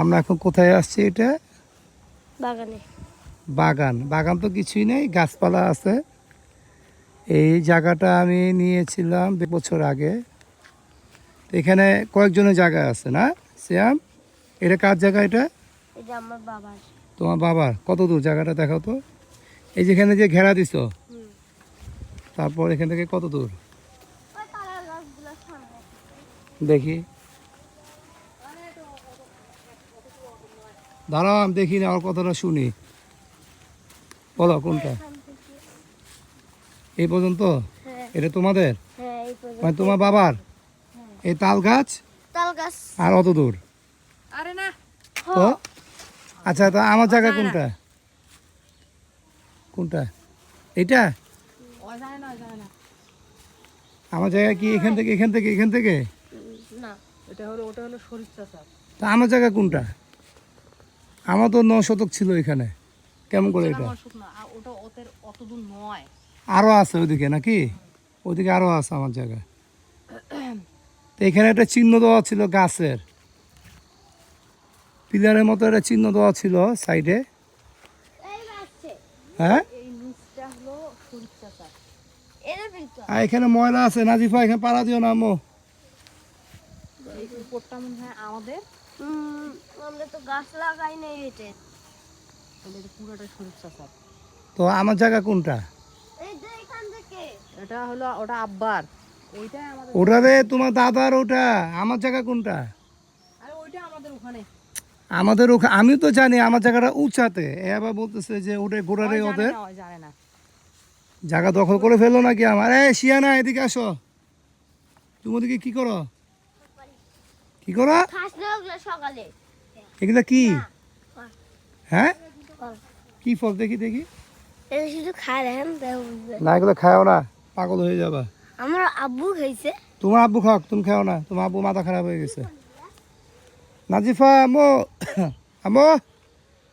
আমরা এখন কোথায় আসছি এটা? বাগানে। বাগান। বাগান তো কিছুই নেই গাছপালা আছে। এই জায়গাটা আমি নিয়েছিলাম দু বছর আগে। এখানে কয়েকজনের জায়গা আছে না শ্যাম? এটা কার জায়গা এটা? এটা আমার বাবার। তোমার বাবার? কত দূর? জায়গাটা দেখাও তো। এই যেখানে যে ঘেরা দিছো তারপর এখান থেকে কত দূর? দেখি। দাঁড়াও আমি দেখি না ওর কথাটা শুনি। বলো কোনটা? এই পর্যন্ত? হ্যাঁ। এটা তোমাদের? হ্যাঁ এই পর্যন্ত। মানে তোমার বাবার? এই তাল গাছ? তাল গাছ। আর অত দূর? আরে না। তো আচ্ছা তা আমার জায়গা কোনটা? কোনটা? এটা না ও আমার জায়গা কি এখান থেকে এখান থেকে এখান থেকে? না। এটা হলো ওটা হলো শরীর চাষা। তা আমার জায়গা কোনটা? আমাদের ন শতক ছিল এখানে। কেমন করে এটা? আরও আছে ওদিকে নাকি? ওদিকে আরও আছে আমার জায়গায়। তো এখানে একটা চিহ্ন দেওয়া ছিল গাছের। পিলারের মতো একটা চিহ্ন দেওয়া ছিল সাইডে। হ্যাঁ? এখানে ময়লা আছে নাজিফা এখানে পাড়া দিও না আমাদের। আমরা তো গাছ লাগাই নাই আমার জায়গা কোনটা? এটা হলো ওটা আব্বার। আমাদের ওটা রে তোমার দাদার ওটা। আমার জায়গা কোনটা? আরে ওইটা আমাদের ওখানে। আমাদের ওখানে আমি তো জানি আমার জায়গাটা উঁচাতে। এ আবার বলতেছে যে ওটা গোড়ারে ওদের। জায়গা দখল করে ফেলল নাকি আমার? এ শিয়ানা এদিকে আসো। তুমি ওদিকে কি করো? কি করো? সকালে। এগুলা কি। হ্যাঁ? কি ফল দেখি দেখি? শুধু খায়। না এগুলো খাও না পাগল হয়ে যাবা। আমার আব্বু খাইছে। তোমার আব্বু খাও তুমি খাও না তোমার আব্বু মাথা খারাপ হয়ে গেছে। নাজিফা আমো আমো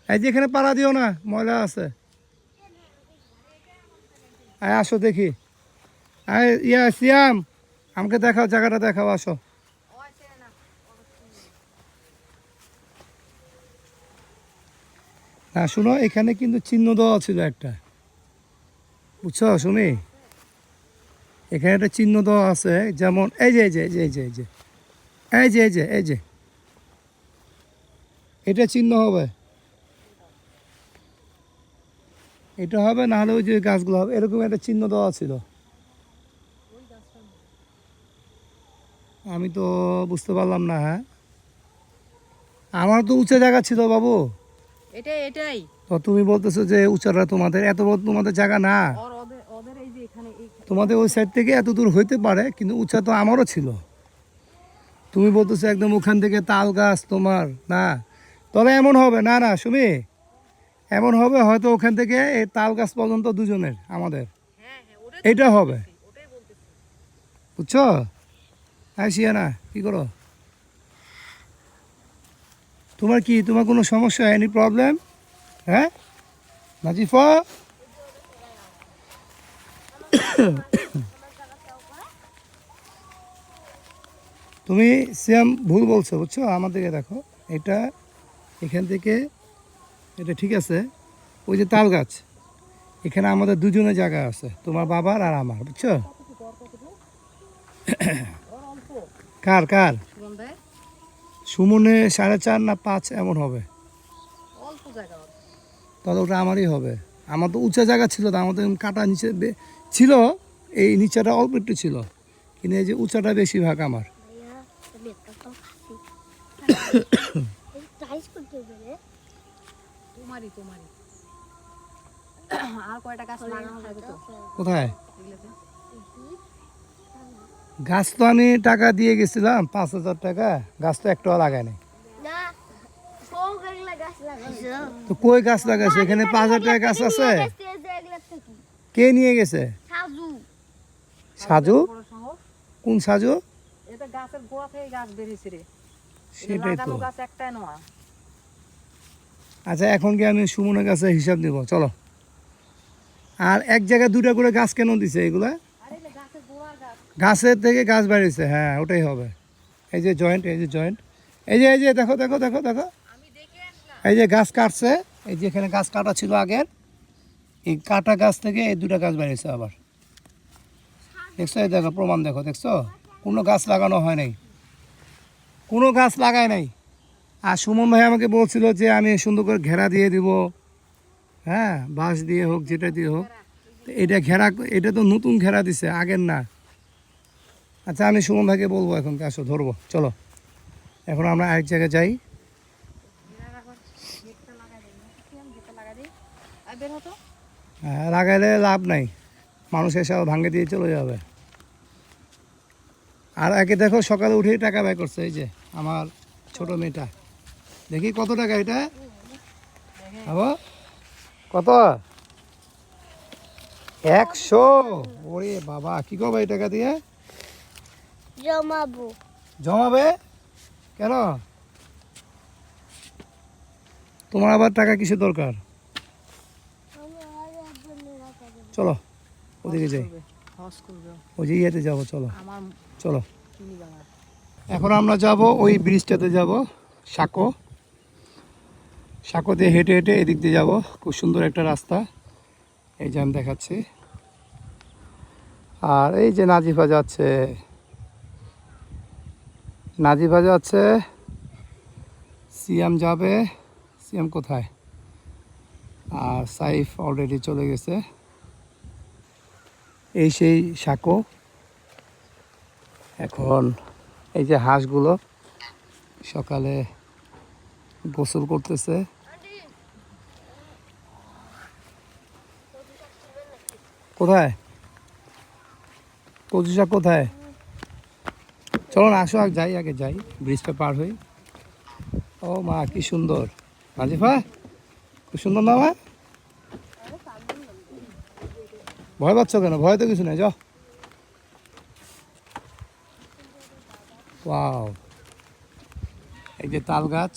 এই যে এখানে পাড়া দিও না ময়লা আছে। আয় আসো দেখি। আয় ইয়া সিয়াম আমাকে দেখাও জায়গাটা দেখাও আসো। হ্যাঁ, না শোনো, এখানে কিন্তু চিহ্ন দেওয়া ছিল একটা। বুঝছ, শুনি? এখানে একটা চিহ্ন দেওয়া আছে, যেমন এই যে এই যে এই যে এই যে এই যে এই যে এই যে। এটা চিহ্ন হবে। এটা হবে, না হলে ওই যে গাছগুলো হবে। এরকম একটা চিহ্ন দেওয়া ছিল। আমি তো বুঝতে পারলাম না হ্যাঁ? আমার তো উঁচা জায়গা ছিল, বাবু। এটাই এটাই। তো তুমি বলতেছো যে উঁচাটা তোমাদের এত বড় তোমাদের জায়গা না। তোমাদের ওই সাইড থেকে এত দূর হইতে পারে কিন্তু উঁচা তো আমারও ছিল। তুমি বলতেছো একদম ওখান থেকে তাল গাছ তোমার না। তবে এমন হবে না না সুমি। এমন হবে হয়তো ওখান থেকে এই তাল গাছ পর্যন্ত দুজনের আমাদের। হ্যাঁ হ্যাঁ এটা হবে। বুঝছ? হ্যাঁ শিয়ানা কি করো? তোমার কি তোমার কোনো সমস্যা এনি প্রবলেম হ্যাঁ? নাজিফা? তুমি সেম ভুল বলছো বুঝছ? আমাদেরকে দেখো এটা এখান থেকে এটা ঠিক আছে ওই যে তাল গাছ এখানে আমাদের দুজনের জায়গা আছে তোমার বাবার আর আমার বুঝছ? কার কার? সুমনে সাড়ে চার না পাঁচ এমন হবে? তাহলে ওটা আমারই হবে। আমার তো উঁচা জায়গা ছিল তো আমাদের কাটা নিচে ছিল এই নিচেটা অল্প একটু ছিল। কিন্তু এই যে উঁচাটা বেশি ভাগ আমার। কোথায়? গাছ তো আমি টাকা দিয়ে গেছিলাম পাঁচ হাজার টাকা। গাছ তো একটাও লাগায় নাই। তো কই গাছ লাগাইছে? এখানে পাঁচ হাজার টাকা গাছ আছে? কে নিয়ে গেছে? সাজু। কোন সাজু? সেটাই তো। আচ্ছা এখন কি আমি সুমনের কাছে হিসাব নিব চলো। আর এক জায়গায় দুটা করে গাছ কেন দিছে এগুলা আরে এটা গাছের গোড়ার গাছ গাছের থেকে গাছ বাড়িয়েছে হ্যাঁ ওটাই হবে। এই যে জয়েন্ট এই যে জয়েন্ট এই যে এই যে দেখো দেখো দেখো দেখো। এই যে গাছ কাটছে এই যে এখানে গাছ কাটা ছিল আগের এই কাটা গাছ থেকে এই দুটা গাছ বাড়িয়েছে আবার। দেখছ এই দেখো প্রমাণ দেখো দেখছ? কোনো গাছ লাগানো হয় নাই। কোনো গাছ লাগায় নাই। আর সুমন ভাই আমাকে বলছিল যে আমি সুন্দর করে ঘেরা দিয়ে দিব। হ্যাঁ বাঁশ দিয়ে হোক যেটা দিয়ে হোক। এটা ঘেরা এটা তো নতুন ঘেরা দিছে আগের না। আচ্ছা আমি সুমন ভাইকে বলব এখন আসো ধরবো চলো। এখন আমরা আরেক জায়গায় যাই। হ্যাঁ, লাগাইলে লাভ নাই। মানুষ এসে ভাঙে দিয়ে চলে যাবে। আর একে দেখো সকালে উঠেই টাকা ব্যয় করছে এই যে আমার ছোট মেয়েটা। দেখি কত টাকা এটা? আবো কত? একশো? ওরে বাবা কি করব এই টাকা দিয়ে? জমাবো। জমাবে? কেন? তোমার আবার টাকা কিসের দরকার? চলো, ওদিকে যাই। ওই যে ইয়েতে যাব, চলো। চলো। এখন আমরা যাব ওই ব্রিজটাতে যাব, সাঁকো। সাঁকো দিয়ে হেঁটে হেঁটে এদিক দিয়ে যাব। খুব সুন্দর একটা রাস্তা। এই যে আমি দেখাচ্ছি। আর এই যে নাজিফা যাচ্ছে নাজিফা যাচ্ছে। সিয়াম যাবে। সিয়াম কোথায়? আর সাইফ অলরেডি চলে গেছে। এই সেই সাঁকো। এখন এই যে হাঁসগুলো সকালে গোসল করতেছে। কোথায়? কচু শাক কোথায়? চলো না আসো যাই, আগে যাই। ব্রিজটা পার হই। ও মা, কি সুন্দর। নাজিফা খুব সুন্দর না মা? ভয় পাচ্ছ কেন? ভয় তো কিছু নেই, যাও। ওয়াও। এই যে তাল গাছ।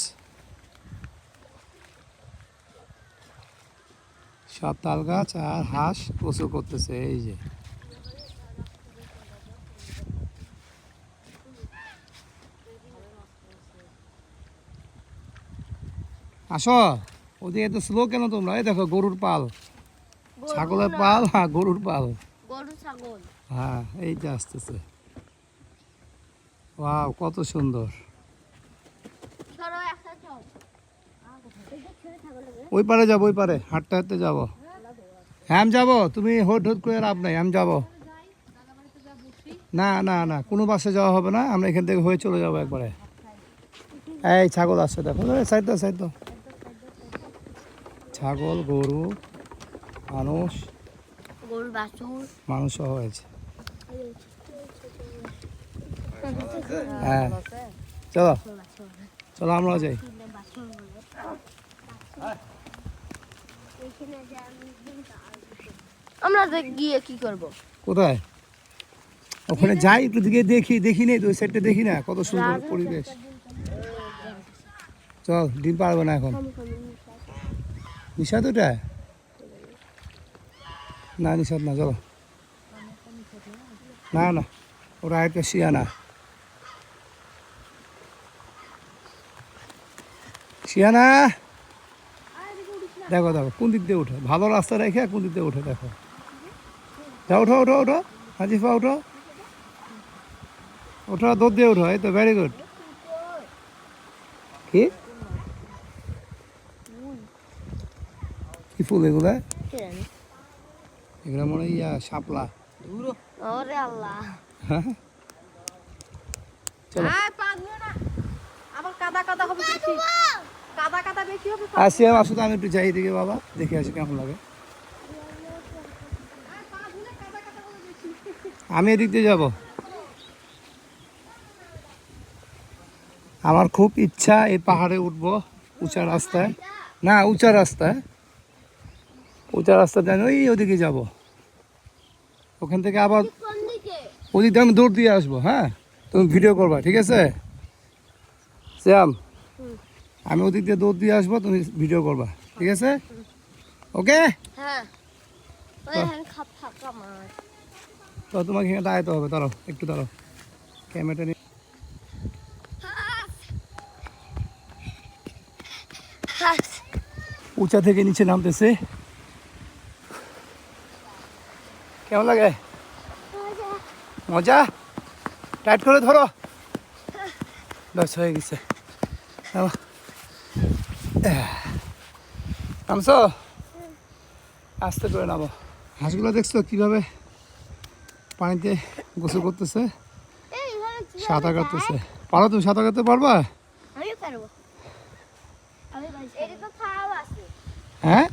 সব তাল গাছ আর হাঁস গোসল করতেছে, এই যে। আসো। ওদিকে তো স্লো কেন তোমরা? এই দেখো গরুর পাল। ছাগলের পাল হ্যাঁ গরুর পাল। গরু ছাগল। হ্যাঁ এই যে আসতেছে। ওয়াও কত সুন্দর। ওই পারে যাব ওই পারে। হাঁটতে হাঁটতে যাব। হ্যাঁ আমি যাব। তুমি হোট হোট করে লাভ নাই আমি যাব। না না না কোনো বাসে যাওয়া হবে না। আমরা এখান থেকে হয়ে চলে যাব একবারে। এই ছাগল আসছে দেখো। সাইড দাও সাইড দাও। ছাগল গরু মানুষ গরুর বাছুর। মানুষ সহ হয়েছে। হ্যাঁ। চলো। চলো আমরাও যাই। আমরা গিয়ে কি করব? কোথায়? ওখানে যাই একটু দিকে দেখি দেখি নেই তো সাইডটা দেখি না কত সুন্দর পরিবেশ। চল ডিম পারব না এখন। নিষাদ ওটা? না নিষাদ না, চলো। না না ওটা একটা শিয়ানা শিয়ানা দেখো দেখো, কোন দিক দিয়ে উঠে। ভালো রাস্তা রেখে কোন দিক দিয়ে উঠে, দেখো। যাও ওঠো ওঠো ওঠো হাজিফা ওঠো ওঠো দৌড় দিয়ে ওঠো এই তো ভেরি গুড কি? ফুল এগুলা? এগুলা মনে হয় ইয়া শাপলা। ওরে আল্লাহ। হ্যাঁ? চলো। আয় পা ধুয়ে না। আবার কাদা কাদা হবে বেশি কাদা কাদা বেশি হবে আসি আসলে আমি একটু যাই দিকে বাবা। দেখে আসি কেমন লাগে। আমি এদিক দিয়ে যাব। আমার খুব ইচ্ছা এই পাহাড়ে উঠবো উঁচা রাস্তায়। না উঁচা রাস্তায়। উঁচা রাস্তা দেন ওই ওদিকে যাব। ওখান থেকে আবার ওদিক দিয়ে আমি দৌড় দিয়ে আসব হ্যাঁ? তুমি ভিডিও করবা ঠিক আছে? শ্যাম আমি ওদিক দিয়ে দৌড় দিয়ে আসব তুমি ভিডিও করবা ঠিক আছে? ওকে? হ্যাঁ। হ্যাঁ তো তোমাকে এখানে দাঁড়াতে হবে দাঁড়াও একটু দাঁড়াও। ক্যামেরাটা নিয়ে উঁচা থেকে নিচে নামতেছে। কেমন লাগে? মজা? টাইট করে ধরো। ব্যাস হয়ে গেছে। নামছো? আস্তে করে নামো। হাঁসগুলো দেখছ কীভাবে পানিতে গোসল করতেছে? সাঁতার কাটতেছে। পারো তুমি সাঁতার কাটতে পারবা? হ্যাঁ?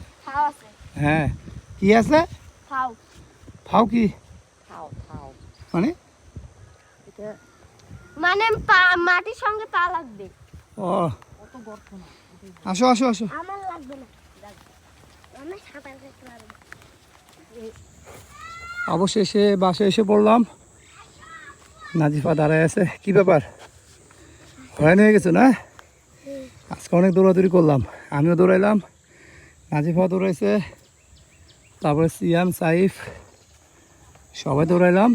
হ্যাঁ। কি আছে? ফাও কি মানে? মানে মাটির সঙ্গে পা লাগবে। ও। আসো আসো আসো। আমার লাগবে না। অবশেষে বাসে এসে পড়লাম। নাজিফা দাঁড়ায় আছে। কি ব্যাপার? হয়রান হয়ে গেছে না? আজকে অনেক দৌড়াদৌড়ি করলাম। আমিও দৌড়াইলাম। নাজিফা দৌড়াইছে। তারপরে সিয়াম সাইফ সবাই দৌড়াইলাম।